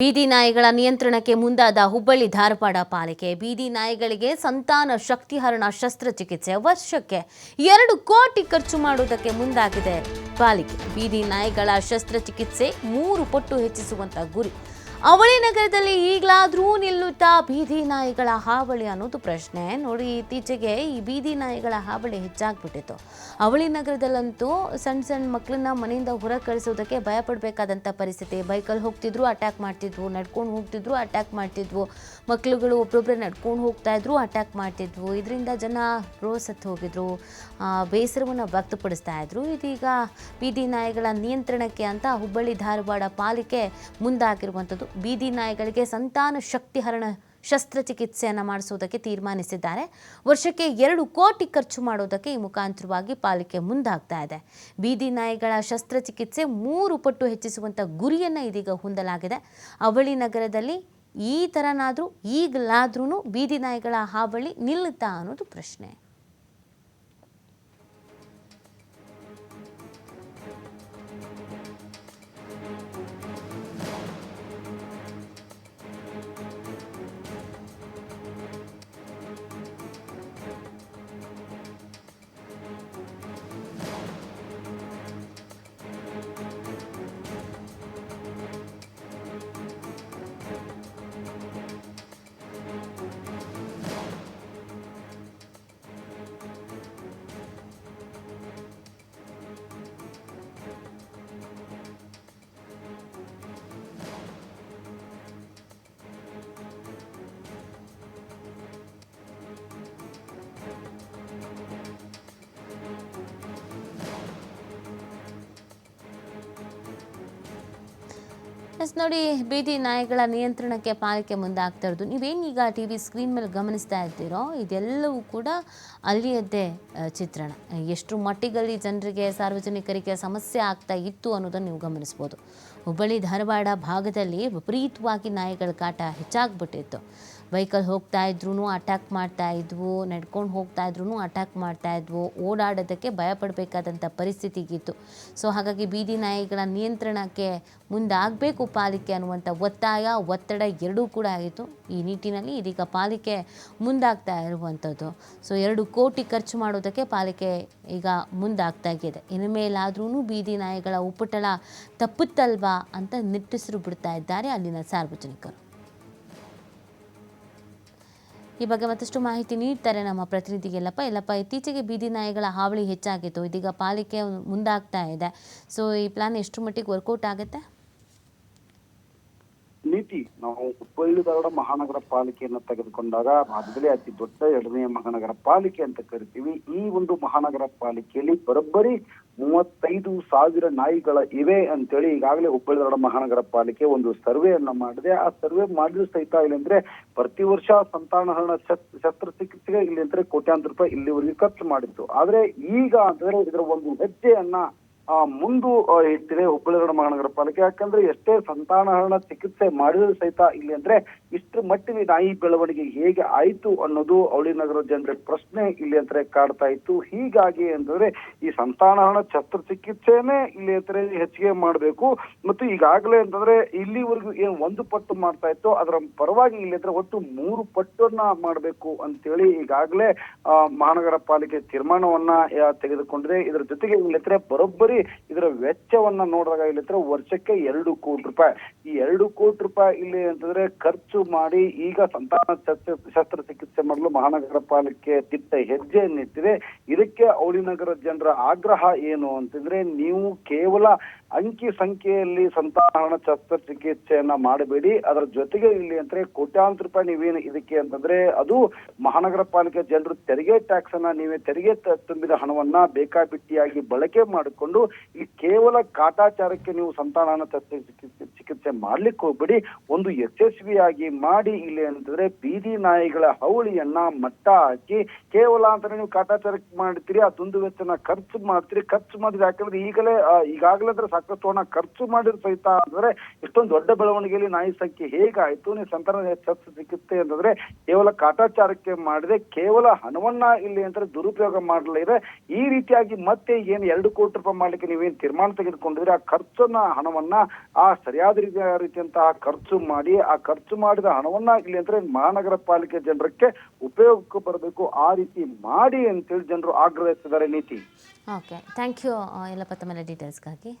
ಬೀದಿ ನಾಯಿಗಳ ನಿಯಂತ್ರಣಕ್ಕೆ ಮುಂದಾದ ಹುಬ್ಬಳ್ಳಿ ಧಾರವಾಡ ಪಾಲಿಕೆ ಬೀದಿ ನಾಯಿಗಳಿಗೆ ಸಂತಾನ ಶಕ್ತಿಹರಣ ಶಸ್ತ್ರಚಿಕಿತ್ಸೆ ವರ್ಷಕ್ಕೆ ಎರಡು ಕೋಟಿ ಖರ್ಚು ಮಾಡುವುದಕ್ಕೆ ಮುಂದಾಗಿದೆ ಪಾಲಿಕೆ ಬೀದಿ ನಾಯಿಗಳ ಶಸ್ತ್ರಚಿಕಿತ್ಸೆ ಮೂರು ಪಟ್ಟು ಹೆಚ್ಚಿಸುವಂತ ಗುರಿ. ಅವಳಿ ನಗರದಲ್ಲಿ ಈಗಲಾದರೂ ನಿಲ್ಲುತ್ತಾ ಬೀದಿ ನಾಯಿಗಳ ಹಾವಳಿ ಅನ್ನೋದು ಪ್ರಶ್ನೆ. ನೋಡಿ, ಇತ್ತೀಚೆಗೆ ಈ ಬೀದಿ ನಾಯಿಗಳ ಹಾವಳಿ ಹೆಚ್ಚಾಗ್ಬಿಟ್ಟಿತ್ತು. ಅವಳಿ ನಗರದಲ್ಲಂತೂ ಸಣ್ಣ ಸಣ್ಣ ಮಕ್ಕಳನ್ನ ಮನೆಯಿಂದ ಹೊರ ಕಳಿಸೋದಕ್ಕೆ ಭಯ ಪಡಬೇಕಾದಂಥ ಪರಿಸ್ಥಿತಿ. ಬೈಕಲ್ಲಿ ಹೋಗ್ತಿದ್ರು ಅಟ್ಯಾಕ್ ಮಾಡ್ತಿದ್ವು. ನಡ್ಕೊಂಡು ಹೋಗ್ತಿದ್ರು ಅಟ್ಯಾಕ್ ಮಾಡ್ತಿದ್ವು. ಮಕ್ಕಳುಗಳು ಒಬ್ಬೊಬ್ಬರೇ ನಡ್ಕೊಂಡು ಹೋಗ್ತಾ ಇದ್ರು ಅಟ್ಯಾಕ್ ಮಾಡ್ತಿದ್ವು. ಇದರಿಂದ ಜನ ರೋಸ್ ಹತ್ತು ಹೋಗಿದ್ರು. ಬೇಸರವನ್ನು ವ್ಯಕ್ತಪಡಿಸ್ತಾ ಇದ್ರು. ಇದೀಗ ಬೀದಿ ನಾಯಿಗಳ ನಿಯಂತ್ರಣಕ್ಕೆ ಅಂತ ಹುಬ್ಬಳ್ಳಿ ಧಾರವಾಡ ಪಾಲಿಕೆ ಮುಂದಾಗಿರುವಂಥದ್ದು. ಬೀದಿ ನಾಯಿಗಳಿಗೆ ಸಂತಾನ ಶಕ್ತಿಹರಣ ಶಸ್ತ್ರಚಿಕಿತ್ಸೆಯನ್ನು ಮಾಡಿಸೋದಕ್ಕೆ ತೀರ್ಮಾನಿಸಿದ್ದಾರೆ. ವರ್ಷಕ್ಕೆ ಎರಡು ಕೋಟಿ ಖರ್ಚು ಮಾಡೋದಕ್ಕೆ ಈ ಮುಖಾಂತರವಾಗಿ ಪಾಲಿಕೆ ಮುಂದಾಗ್ತಾ ಇದೆ. ಬೀದಿ ನಾಯಿಗಳ ಶಸ್ತ್ರಚಿಕಿತ್ಸೆ ಮೂರು ಪಟ್ಟು ಹೆಚ್ಚಿಸುವಂಥ ಗುರಿಯನ್ನು ಇದೀಗ ಹೊಂದಲಾಗಿದೆ. ಅವಳಿ ನಗರದಲ್ಲಿ ಈ ಥರನಾದರೂ ಈಗಲಾದ್ರೂ ಬೀದಿ ನಾಯಿಗಳ ಹಾವಳಿ ನಿಲ್ಲುತ್ತಾ ಅನ್ನೋದು ಪ್ರಶ್ನೆ. ಎಸ್ ನೋಡಿ, ಬೀದಿ ನಾಯಿಗಳ ನಿಯಂತ್ರಣಕ್ಕೆ ಪಾಲಿಕೆ ಮುಂದಾಗ್ತಾ ಇರೋದು. ನೀವೇನೀಗ ಟಿ ವಿ ಸ್ಕ್ರೀನ್ ಮೇಲೆ ಗಮನಿಸ್ತಾ ಇರ್ತೀರೋ ಇದೆಲ್ಲವೂ ಕೂಡ ಅಲ್ಲಿಯದ್ದೇ ಚಿತ್ರಣ. ಎಷ್ಟು ಮಟ್ಟಿಗಲ್ಲಿ ಜನರಿಗೆ ಸಾರ್ವಜನಿಕರಿಗೆ ಸಮಸ್ಯೆ ಆಗ್ತಾ ಇತ್ತು ಅನ್ನೋದನ್ನು ನೀವು ಗಮನಿಸ್ಬೋದು. ಹುಬ್ಬಳ್ಳಿ, ಧಾರವಾಡ ಭಾಗದಲ್ಲಿ ವಿಪರೀತವಾಗಿ ನಾಯಿಗಳ ಕಾಟ ಹೆಚ್ಚಾಗ್ಬಿಟ್ಟಿತ್ತು. ಬೈಕಲ್ಲಿ ಹೋಗ್ತಾ ಇದ್ರು ಅಟ್ಯಾಕ್ ಮಾಡ್ತಾ ಇದ್ವು, ನಡ್ಕೊಂಡು ಹೋಗ್ತಾ ಇದ್ರು ಅಟ್ಯಾಕ್ ಮಾಡ್ತಾ ಇದ್ವು, ಓಡಾಡೋದಕ್ಕೆ ಭಯಪಡಬೇಕಾದಂಥ ಪರಿಸ್ಥಿತಿಗಿತ್ತು. ಸೊ ಹಾಗಾಗಿ ಬೀದಿ ನಾಯಿಗಳ ನಿಯಂತ್ರಣಕ್ಕೆ ಮುಂದಾಗಬೇಕು ಪಾಲಿಕೆ ಅನ್ನುವಂಥ ಒತ್ತಾಯ, ಒತ್ತಡ ಎರಡೂ ಕೂಡ ಆಗಿತ್ತು. ಈ ನಿಟ್ಟಿನಲ್ಲಿ ಇದೀಗ ಪಾಲಿಕೆ ಮುಂದಾಗ್ತಾ ಇರುವಂಥದ್ದು. ಸೊ ಎರಡು ಕೋಟಿ ಖರ್ಚು ಮಾಡೋದಕ್ಕೆ ಪಾಲಿಕೆ ಈಗ ಮುಂದಾಗ್ತಾ ಇದೆ. ಇನ್ನು ಮೇಲಾದ್ರೂ ಬೀದಿ ನಾಯಿಗಳ ಉಪಟಳ ತಪ್ಪುತ್ತಲ್ವಾ ಅಂತ ನಿಟ್ಟುಸಿರು ಬಿಡ್ತಾ ಇದ್ದಾರೆ ಅಲ್ಲಿನ ಸಾರ್ವಜನಿಕರು. ಈ ಬಗ್ಗೆ ಮತ್ತಷ್ಟು ಮಾಹಿತಿ ನೀಡ್ತಾರೆ ನಮ್ಮ ಪ್ರತಿನಿಧಿ ಎಲ್ಲಪ್ಪ ಎಲ್ಲಪ್ಪ ಇತ್ತೀಚೆಗೆ ಬೀದಿ ನಾಯಿಗಳ ಹಾವಳಿ ಹೆಚ್ಚಾಗಿತ್ತು. ಇದೀಗ ಪಾಲಿಕೆ ಮುಂದಾಗ್ತಾ ಇದೆ. ಸೊ ಈ ಪ್ಲಾನ್ ಎಷ್ಟು ಮಟ್ಟಿಗೆ ವರ್ಕೌಟ್ ಆಗುತ್ತೆ? ನೀತಿ, ನಾವು ಹುಬ್ಬಳ್ಳಿ ಧಾರವಾಡ ಮಹಾನಗರ ಪಾಲಿಕೆಯನ್ನು ತೆಗೆದುಕೊಂಡಾಗ ರಾಜ್ಯದಲ್ಲಿ ಅತಿ ದೊಡ್ಡ ಎರಡನೇ ಮಹಾನಗರ ಪಾಲಿಕೆ ಅಂತ ಕರಿತೀವಿ. ಈ ಒಂದು ಮಹಾನಗರ ಪಾಲಿಕೆಯಲ್ಲಿ ಬರೋಬ್ಬರಿ ಮೂವತ್ತೈದು ಸಾವಿರ ನಾಯಿಗಳ ಇವೆ ಅಂತೇಳಿ ಈಗಾಗಲೇ ಹುಬ್ಬಳ್ಳಿ ಧಾರವಾಡ ಮಹಾನಗರ ಪಾಲಿಕೆ ಒಂದು ಸರ್ವೆಯನ್ನ ಮಾಡಿದೆ. ಆ ಸರ್ವೆ ಮಾಡಿದ್ರು ಸಹಿತ ಇಲ್ಲಿ ಅಂದ್ರೆ ಪ್ರತಿ ವರ್ಷ ಸಂತಾನಹರಣ ಶಸ್ತ್ರ ಶಸ್ತ್ರಚಿಕಿತ್ಸೆಗೆ ಇಲ್ಲಿ ಅಂದ್ರೆ ಕೋಟ್ಯಾಂತರ ರೂಪಾಯಿ ಇಲ್ಲಿವರೆಗೆ ಖರ್ಚು ಮಾಡಿತ್ತು. ಆದ್ರೆ ಈಗ ಅಂತಂದ್ರೆ ಇದರ ಒಂದು ಹೆಜ್ಜೆಯನ್ನ ಮುಂದು ಆ, ಇಟ್ಟಿದೆ ಹುಬ್ಬಳ್ಳಿ ಮಹಾನಗರ ಪಾಲಿಕೆ. ಯಾಕಂದ್ರೆ ಎಷ್ಟೇ ಸಂತಾನಹರಣ ಚಿಕಿತ್ಸೆ ಮಾಡಿದ್ರು ಸಹಿತ ಇಲ್ಲಿ ಅಂದ್ರೆ ಇಷ್ಟು ಮಟ್ಟಿಗೆ ನಾಯಿ ಬೆಳವಣಿಗೆ ಹೇಗೆ ಆಯ್ತು ಅನ್ನೋದು ಅವಳಿ ನಗರ ಜನರ ಪ್ರಶ್ನೆ ಇಲ್ಲಿ ಅಂದ್ರೆ ಕಾಡ್ತಾ ಇತ್ತು. ಹೀಗಾಗಿ ಅಂದ್ರೆ ಈ ಸಂತಾನಹರಣ ಶಸ್ತ್ರಚಿಕಿತ್ಸೆನೆ ಇಲ್ಲಿ ಅಂದ್ರೆ ಹೆಚ್ಚಿಗೆ ಮಾಡಬೇಕು. ಮತ್ತು ಈಗಾಗಲೇ ಅಂತಂದ್ರೆ ಇಲ್ಲಿವರೆಗೂ ಏನ್ ಒಂದು ಪಟ್ಟು ಮಾಡ್ತಾ ಇತ್ತು ಅದರ ಪರವಾಗಿ ಇಲ್ಲಿ ಅಂದ್ರೆ ಒಟ್ಟು ಮೂರು ಪಟ್ಟನ್ನ ಮಾಡಬೇಕು ಅಂತೇಳಿ ಈಗಾಗಲೇ ಮಹಾನಗರ ಪಾಲಿಕೆ ತೀರ್ಮಾನವನ್ನ ತೆಗೆದುಕೊಂಡಿದೆ. ಇದರ ಜೊತೆಗೆ ಇಲ್ಲಿ ಅಂದ್ರೆ ಬರೋಬ್ಬರಿ ಇದರ ವೆಚ್ಚವನ್ನ ನೋಡಿದಾಗ ಇಲ್ಲಿ ವರ್ಷಕ್ಕೆ ಎರಡು ಕೋಟಿ ರೂಪಾಯಿ. ಈ ಎರಡು ಕೋಟಿ ರೂಪಾಯಿ ಇಲ್ಲಿ ಅಂತಂದ್ರೆ ಖರ್ಚು ಮಾಡಿ ಈಗ ಸಂತಾನ ಶಸ್ತ್ರ ಶಸ್ತ್ರಚಿಕಿತ್ಸೆ ಮಾಡಲು ಮಹಾನಗರ ಪಾಲಿಕೆ ದಿಟ್ಟ ಹೆಜ್ಜೆಯನ್ನಿಟ್ಟಿದೆ. ಇದಕ್ಕೆ ಅವಳಿ ನಗರ ಜನರ ಆಗ್ರಹ ಏನು ಅಂತಂದ್ರೆ ನೀವು ಕೇವಲ ಅಂಕಿ ಸಂಖ್ಯೆಯಲ್ಲಿ ಸಂತಾನಹರಣ ಶಸ್ತ್ರಚಿಕಿತ್ಸೆಯನ್ನ ಮಾಡಬೇಡಿ. ಅದರ ಜೊತೆಗೆ ಇಲ್ಲಿ ಅಂದ್ರೆ ಕೋಟ್ಯಾಂತರ ರೂಪಾಯಿ ನೀವೇನು ಇದಕ್ಕೆ ಅಂತಂದ್ರೆ ಅದು ಮಹಾನಗರ ಪಾಲಿಕೆ ಜನರು ತೆರಿಗೆ ಟ್ಯಾಕ್ಸ್ ಅನ್ನ ನೀವೇ ತೆರಿಗೆ ತುಂಬಿದ ಹಣವನ್ನ ಬೇಕಾಬಿಟ್ಟಿಯಾಗಿ ಬಳಕೆ ಮಾಡಿಕೊಂಡು ಈ ಕೇವಲ ಕಾಟಾಚಾರಕ್ಕೆ ನೀವು ಸಂತಾನಹರಣ ಶಸ್ತ್ರಚಿಕಿತ್ಸೆ ಚಿಕಿತ್ಸೆ ಮಾಡ್ಲಿಕ್ಕೆ ಹೋಗ್ಬೇಡಿ. ಒಂದು ಯಶಸ್ವಿಯಾಗಿ ಮಾಡಿ ಇಲ್ಲಿ ಅಂತಂದ್ರೆ ಬೀದಿ ನಾಯಿಗಳ ಹವಳಿಯನ್ನ ಮಟ್ಟ ಹಾಕಿ ಕೇವಲ ಅಂತಾನೆ ನೀವು ಕಾಟಾಚಾರ ಮಾಡ್ತೀರಿ, ಆ ದುಂದು ವೆಚ್ಚನ ಖರ್ಚು ಮಾಡ್ತೀರಿ, ಖರ್ಚು ಮಾಡಿದ್ರೆ ಯಾಕಂದ್ರೆ ಈಗಲೇ ಈಗಾಗಲೇ ಅಂದ್ರೆ ಸಾಕಷ್ಟು ಹಣ ಖರ್ಚು ಮಾಡಿದ್ರು ಸಹಿತ ಅಂದ್ರೆ ಇಷ್ಟೊಂದು ದೊಡ್ಡ ಬೆಳವಣಿಗೆಯಲ್ಲಿ ನಾಯಿ ಸಂಖ್ಯೆ ಹೇಗಾಯ್ತು? ನೀವು ಸಂತಾನ ಹೆಚ್ಚು ಸಿಕ್ಕುತ್ತೆ ಅಂತಂದ್ರೆ ಕೇವಲ ಕಾಟಾಚಾರಕ್ಕೆ ಮಾಡದೆ, ಕೇವಲ ಹಣವನ್ನ ಇಲ್ಲಿ ಅಂದ್ರೆ ದುರುಪಯೋಗ ಮಾಡಲಿದೆ ಈ ರೀತಿಯಾಗಿ ಮತ್ತೆ ಏನ್ ಎರಡು ಕೋಟಿ ರೂಪಾಯಿ ಮಾಡ್ಲಿಕ್ಕೆ ನೀವೇನ್ ತೀರ್ಮಾನ ತೆಗೆದುಕೊಂಡಿದ್ರೆ ಆ ಖರ್ಚನ್ನ, ಹಣವನ್ನ ಆ ಸರಿಯಾದ ರೀತಿಯ ರೀತಿಯಂತಹ ಖರ್ಚು ಮಾಡಿ ಆ ಖರ್ಚು ಮಾಡಿದ ಹಣವನ್ನಾಗಲಿ ಇಲ್ಲಿ ಅಂದ್ರೆ ಮಹಾನಗರ ಪಾಲಿಕೆ ಜನರಕ್ಕೆ ಉಪಯೋಗಕ್ಕೆ ಬರಬೇಕು ಆ ರೀತಿ ಮಾಡಿ ಅಂತೇಳಿ ಜನರು ಆಗ್ರಹಿಸಿದ್ದಾರೆ ನೀತಿ. ಓಕೆ ಥ್ಯಾಂಕ್ ಯು ತಮ್ಮೆಲ್ಲ ಡೀಟೇಲ್ಸ್ಗಾಗಿ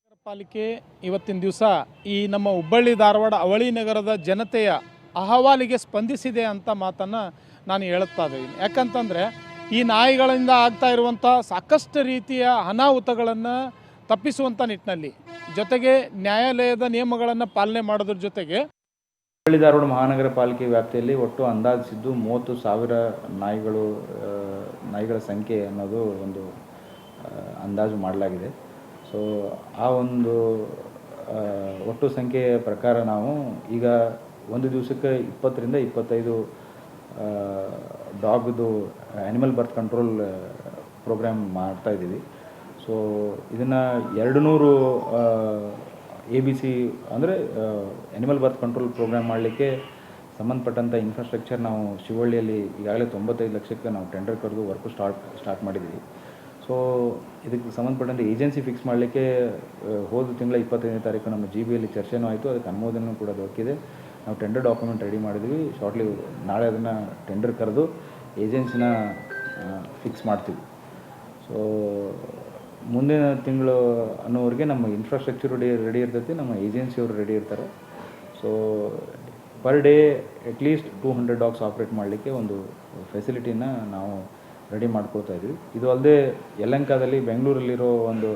ನಗರ ಪಾಲಿಕೆ ಇವತ್ತಿನ ದಿವಸ ಈ ನಮ್ಮ ಹುಬ್ಬಳ್ಳಿ ಧಾರವಾಡ ಅವಳಿ ನಗರದ ಜನತೆಯ ಅಹವಾಲಿಗೆ ಸ್ಪಂದಿಸಿದೆ ಅಂತ ಮಾತನ್ನು ನಾನು ಹೇಳುತ್ತಾ ಇದ್ದೀನಿ. ಯಾಕಂತಂದರೆ ಈ ನಾಯಿಗಳಿಂದ ಆಗ್ತಾ ಇರುವಂಥ ಸಾಕಷ್ಟು ರೀತಿಯ ಅನಾಹುತಗಳನ್ನು ತಪ್ಪಿಸುವಂಥ ನಿಟ್ಟಿನಲ್ಲಿ, ಜೊತೆಗೆ ನ್ಯಾಯಾಲಯದ ನಿಯಮಗಳನ್ನು ಪಾಲನೆ ಮಾಡೋದ್ರ ಜೊತೆಗೆ ಹುಬ್ಬಳ್ಳಿ ಧಾರವಾಡ ಮಹಾನಗರ ಪಾಲಿಕೆ ವ್ಯಾಪ್ತಿಯಲ್ಲಿ ಒಟ್ಟು ಅಂದಾಜಿಸಿದ್ದು ಮೂವತ್ತು ಸಾವಿರ ನಾಯಿಗಳು ನಾಯಿಗಳ ಸಂಖ್ಯೆ ಅನ್ನೋದು ಒಂದು ಅಂದಾಜು ಮಾಡಲಾಗಿದೆ. ಸೊ ಆ ಒಂದು ಒಟ್ಟು ಸಂಖ್ಯೆಯ ಪ್ರಕಾರ ನಾವು ಈಗ ಒಂದು ದಿವಸಕ್ಕೆ ಇಪ್ಪತ್ತರಿಂದ ಇಪ್ಪತ್ತೈದು ಡಾಗ್ದು ಆ್ಯನಿಮಲ್ ಬರ್ತ್ ಕಂಟ್ರೋಲ್ ಪ್ರೋಗ್ರಾಮ್ ಮಾಡ್ತಾಯಿದ್ದೀವಿ ಸೊ ಇದನ್ನು ಎರಡು ನೂರು ಎ ಬಿ ಸಿ ಅಂದರೆ ಆ್ಯನಿಮಲ್ ಬರ್ತ್ ಕಂಟ್ರೋಲ್ ಪ್ರೋಗ್ರಾಮ್ ಮಾಡಲಿಕ್ಕೆ ಸಂಬಂಧಪಟ್ಟಂಥ ಇನ್ಫ್ರಾಸ್ಟ್ರಕ್ಚರ್ ನಾವು ಶಿವಳ್ಳಿಯಲ್ಲಿ ಈಗಾಗಲೇ ತೊಂಬತ್ತೈದು ಲಕ್ಷಕ್ಕೆ ನಾವು ಟೆಂಡರ್ ಕರೆದು ವರ್ಕು ಸ್ಟಾರ್ಟ್ ಸ್ಟಾರ್ಟ್ ಮಾಡಿದ್ದೀವಿ. ಸೊ ಇದಕ್ಕೆ ಸಂಬಂಧಪಟ್ಟಂತೆ ಏಜೆನ್ಸಿ ಫಿಕ್ಸ್ ಮಾಡಲಿಕ್ಕೆ ಹೋದ ತಿಂಗಳ ಇಪ್ಪತ್ತೈದನೇ ತಾರೀಕು ನಮ್ಮ ಜಿ ಬಿಯಲ್ಲಿ ಚರ್ಚೆನೂ ಆಯಿತು. ಅದಕ್ಕೆ ಅನುಮೋದನೆ ಕೂಡ ದೊರಕಿದೆ. ನಾವು ಟೆಂಡರ್ ಡಾಕ್ಯುಮೆಂಟ್ ರೆಡಿ ಮಾಡಿದ್ವಿ. ಶಾರ್ಟ್ಲಿ ನಾಳೆ ಅದನ್ನು ಟೆಂಡರ್ ಕರೆದು ಏಜೆನ್ಸಿನ ಫಿಕ್ಸ್ ಮಾಡ್ತೀವಿ. ಸೊ ಮುಂದಿನ ತಿಂಗಳು ಅನ್ನೋವರೆಗೆ ನಮ್ಮ ಇನ್ಫ್ರಾಸ್ಟ್ರಕ್ಚರ್ ರೆಡಿ ರೆಡಿ ಇರ್ತೈತಿ, ನಮ್ಮ ಏಜೆನ್ಸಿಯವರು ರೆಡಿ ಇರ್ತಾರೆ. So per day at least two hundred dogs operate ಮಾಡಲಿಕ್ಕೆ ಒಂದು ಫೆಸಿಲಿಟಿನ ನಾವು ರೆಡಿ ಮಾಡ್ಕೋತಾ ಇದ್ವಿ. ಇದು ಅಲ್ಲದೆ ಯಲಂಕಾದಲ್ಲಿ ಬೆಂಗಳೂರಲ್ಲಿರೋ ಒಂದು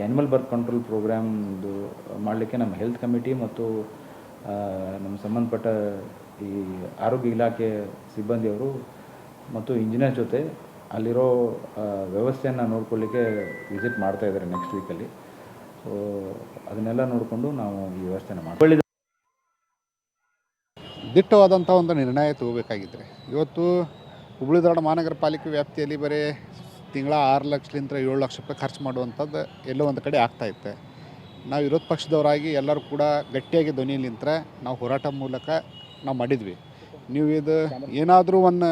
ಆ್ಯನಿಮಲ್ ಬರ್ತ್ ಕಂಟ್ರೋಲ್ ಪ್ರೋಗ್ರಾಮ್ದು ಮಾಡಲಿಕ್ಕೆ ನಮ್ಮ ಹೆಲ್ತ್ ಕಮಿಟಿ ಮತ್ತು ನಮ್ಮ ಸಂಬಂಧಪಟ್ಟ ಈ ಆರೋಗ್ಯ ಇಲಾಖೆ ಸಿಬ್ಬಂದಿಯವರು ಮತ್ತು ಇಂಜಿನಿಯರ್ ಜೊತೆ ಅಲ್ಲಿರೋ ವ್ಯವಸ್ಥೆಯನ್ನು ನೋಡ್ಕೊಳ್ಳಿಕ್ಕೆ ವಿಸಿಟ್ ಮಾಡ್ತಾ ಇದ್ದಾರೆ ನೆಕ್ಸ್ಟ್ ವೀಕಲ್ಲಿ ಸೊ ಅದನ್ನೆಲ್ಲ ನೋಡಿಕೊಂಡು ನಾವು ಈ ವ್ಯವಸ್ಥೆನ ಮಾಡ್ಕೊಳ್ಳಿ ದಿಟ್ಟವಾದಂಥ ಒಂದು ನಿರ್ಣಯ ತಗೋಬೇಕಾಗಿದ್ರೆ. ಇವತ್ತು ಹುಬ್ಬಳ್ಳಿ ಧಾರವಾಡ ಮಹಾನಗರ ಪಾಲಿಕೆ ವ್ಯಾಪ್ತಿಯಲ್ಲಿ ಬರೀ ತಿಂಗಳ ಆರು ಲಕ್ಷಲಿಂದ ಏಳು ಲಕ್ಷ ರೂಪಾಯಿ ಖರ್ಚು ಮಾಡುವಂಥದ್ದು ಎಲ್ಲೋ ಒಂದು ಕಡೆ ಆಗ್ತಾ ಇತ್ತೆ. ನಾವು ವಿರೋಧ ಪಕ್ಷದವರಾಗಿ ಎಲ್ಲರೂ ಕೂಡ ಗಟ್ಟಿಯಾಗಿ ಧ್ವನಿ ನಿಂತ್ರೆ ನಾವು ಹೋರಾಟ ಮೂಲಕ ನಾವು ಮಾಡಿದ್ವಿ. ನೀವು ಇದು ಏನಾದರೂ ಒಂದು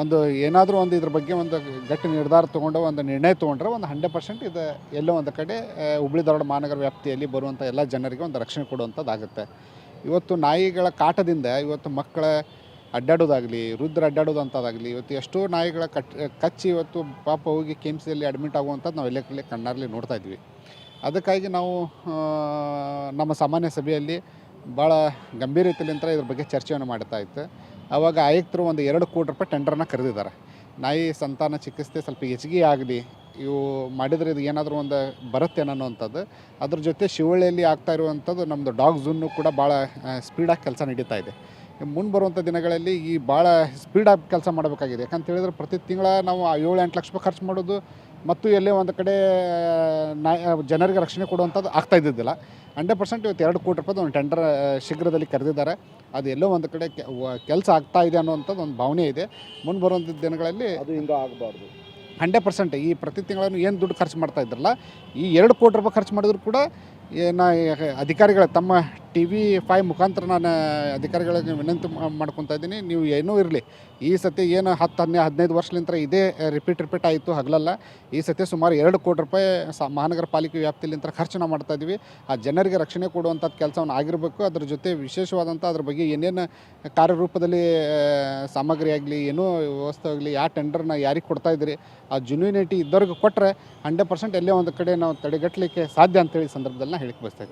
ಒಂದು, ಏನಾದರೂ ಒಂದು ಇದ್ರ ಬಗ್ಗೆ ಒಂದು ಗಟ್ಟಿ ನಿರ್ಧಾರ ತೊಗೊಂಡು ಒಂದು ನಿರ್ಣಯ ತೊಗೊಂಡ್ರೆ ಒಂದು ಹಂಡ್ರೆಡ್ ಪರ್ಸೆಂಟ್ ಇದು ಎಲ್ಲೋ ಒಂದು ಕಡೆ ಹುಬ್ಳಿ ಧಾರವಾಡ ಮಹಾನಗರ ವ್ಯಾಪ್ತಿಯಲ್ಲಿ ಬರುವಂಥ ಎಲ್ಲ ಜನರಿಗೆ ಒಂದು ರಕ್ಷಣೆ ಕೊಡುವಂಥದ್ದಾಗುತ್ತೆ. ಇವತ್ತು ನಾಯಿಗಳ ಕಾಟದಿಂದ ಇವತ್ತು ಮಕ್ಕಳ ಅಡ್ಡಾಡೋದಾಗಲಿ, ವೃದ್ಧರು ಅಡ್ಡಾಡೋದಂಥದ್ದಾಗಲಿ, ಇವತ್ತು ಎಷ್ಟೋ ನಾಯಿಗಳ ಕಟ್, ಕಚ್ಚಿ ಇವತ್ತು ಪಾಪ ಹೋಗಿ ಕೆ ಅಡ್ಮಿಟ್ ಆಗುವಂಥದ್ದು ನಾವು ಎಲ್ಲೇ ಕಣ್ಣಾರಲ್ಲಿ ನೋಡ್ತಾ ಇದ್ವಿ. ಅದಕ್ಕಾಗಿ ನಾವು ನಮ್ಮ ಸಾಮಾನ್ಯ ಸಭೆಯಲ್ಲಿ ಭಾಳ ಗಂಭೀರತೆಯಿಂದ ಇದ್ರ ಬಗ್ಗೆ ಚರ್ಚೆಯನ್ನು ಮಾಡ್ತಾ ಇತ್ತು. ಆವಾಗ ಆಯುಕ್ತರು ಒಂದು ಎರಡು ಕೋಟಿ ರೂಪಾಯಿ ಟೆಂಡರ್ನ ಕರೆದಿದ್ದಾರೆ. ನಾಯಿ ಸಂತಾನ ಚಿಕಿತ್ಸೆ ಸ್ವಲ್ಪ ಹೆಚ್ಚಿಗೆ ಆಗಲಿ, ಇವು ಮಾಡಿದರೆ ಇದು ಏನಾದರೂ ಒಂದು ಬರುತ್ತೆ ಅನ್ನೋವಂಥದ್ದು ಅದ್ರ ಜೊತೆ ಶಿವಳ್ಳಿಯಲ್ಲಿ ಆಗ್ತಾ ಇರುವಂಥದ್ದು ನಮ್ಮದು ಡಾಗ್ ಝೂನ್ನು ಕೂಡ ಭಾಳ ಸ್ಪೀಡಾಗಿ ಕೆಲಸ ನಡೀತಾ ಇದೆ. ಮುಂದೆ ಬರುವಂಥ ದಿನಗಳಲ್ಲಿ ಈ ಭಾಳ ಸ್ಪೀಡಾಗಿ ಕೆಲಸ ಮಾಡಬೇಕಾಗಿದೆ. ಯಾಕಂತ ಹೇಳಿದ್ರೆ ಪ್ರತಿ ತಿಂಗಳ ನಾವು ಏಳು ಎಂಟು ಲಕ್ಷ ರೂಪಾಯಿ ಖರ್ಚು ಮಾಡೋದು ಮತ್ತು ಎಲ್ಲೇ ಒಂದು ಕಡೆ ನಾ ಜನರಿಗೆ ರಕ್ಷಣೆ ಕೊಡುವಂಥದ್ದು ಆಗ್ತಾ ಇದ್ದಿದ್ದಿಲ್ಲ. ಹಂಡ್ರೆಡ್ ಪರ್ಸೆಂಟ್ ಇವತ್ತು ಎರಡು ಕೋಟಿ ರೂಪಾಯಿ ಒಂದು ಟೆಂಡರ್ ಶೀಘ್ರದಲ್ಲಿ ಕರೆದಿದ್ದಾರೆ. ಅದು ಎಲ್ಲೋ ಒಂದು ಕಡೆ ಕೆಲಸ ಆಗ್ತಾ ಇದೆ ಅನ್ನೋವಂಥದ್ದು ಒಂದು ಭಾವನೆ ಇದೆ. ಮುಂದೆ ಬರುವಂಥ ದಿನಗಳಲ್ಲಿ ಅದು ಹಿಂಗೆ ಆಗಬಾರ್ದು. ಹಂಡ್ರೆಡ್ ಪರ್ಸೆಂಟ್ ಈ ಪ್ರತಿ ತಿಂಗಳನ್ನು ಏನು ದುಡ್ಡು ಖರ್ಚು ಮಾಡ್ತಾ ಇದ್ರಲ್ಲ ಈ ಎರಡು ಕೋಟಿ ರೂಪಾಯಿ ಖರ್ಚು ಮಾಡಿದ್ರು ಕೂಡ ಏನು ಅಧಿಕಾರಿಗಳ ತಮ್ಮ ಟಿ ವಿ ಫೈ ಮುಖಾಂತರ ನಾನು ಅಧಿಕಾರಿಗಳಿಗೆ ವಿನಂತಿ ಮಾಡ್ಕೊತಾ ಇದ್ದೀನಿ. ನೀವು ಏನೂ ಇರಲಿ. ಈ ಸತಿ ಏನು ಹತ್ತು, ಹನ್ನೆ, ಹದಿನೈದು ವರ್ಷಲಿಂತ ಇದೇ ರಿಪೀಟ್ ರಿಪೀಟ್ ಆಯಿತು, ಹಗಲಲ್ಲ. ಈ ಸತಿ ಸುಮಾರು ಎರಡು ಕೋಟಿ ರೂಪಾಯಿ ಸ, ಮಹಾನಗರ ಪಾಲಿಕೆ ವ್ಯಾಪ್ತಿಲಿಂತ ಖರ್ಚು ನಾವು ಮಾಡ್ತಾ ಇದ್ದೀವಿ ಆ ಜನರಿಗೆ ರಕ್ಷಣೆ ಕೊಡುವಂಥದ್ದು ಕೆಲಸವನ್ನು ಆಗಿರಬೇಕು. ಅದ್ರ ಜೊತೆ ವಿಶೇಷವಾದಂಥ ಅದ್ರ ಬಗ್ಗೆ ಏನೇನು ಕಾರ್ಯರೂಪದಲ್ಲಿ ಸಾಮಗ್ರಿ ಆಗಲಿ, ಏನೂ ವ್ಯವಸ್ಥೆ ಆಗಲಿ, ಯಾವ ಟೆಂಡರ್ನ ಯಾರಿಗೆ ಕೊಡ್ತಾ ಇದ್ದೀರಿ, ಆ ಜುನ್ಯೂನಿಟಿ ಇದ್ದವ್ರಿಗೆ ಕೊಟ್ಟರೆ ಹಂಡ್ರೆಡ್ ಪರ್ಸೆಂಟ್ ಎಲ್ಲೇ ಒಂದು ಕಡೆ ನಾವು ತಡೆಗಟ್ಟಲಿಕ್ಕೆ ಸಾಧ್ಯ ಅಂತೇಳಿ ಸಂದರ್ಭದಲ್ಲಿ ಹೇಳಿಕ್ಕೆ ಇದ್ದೀನಿ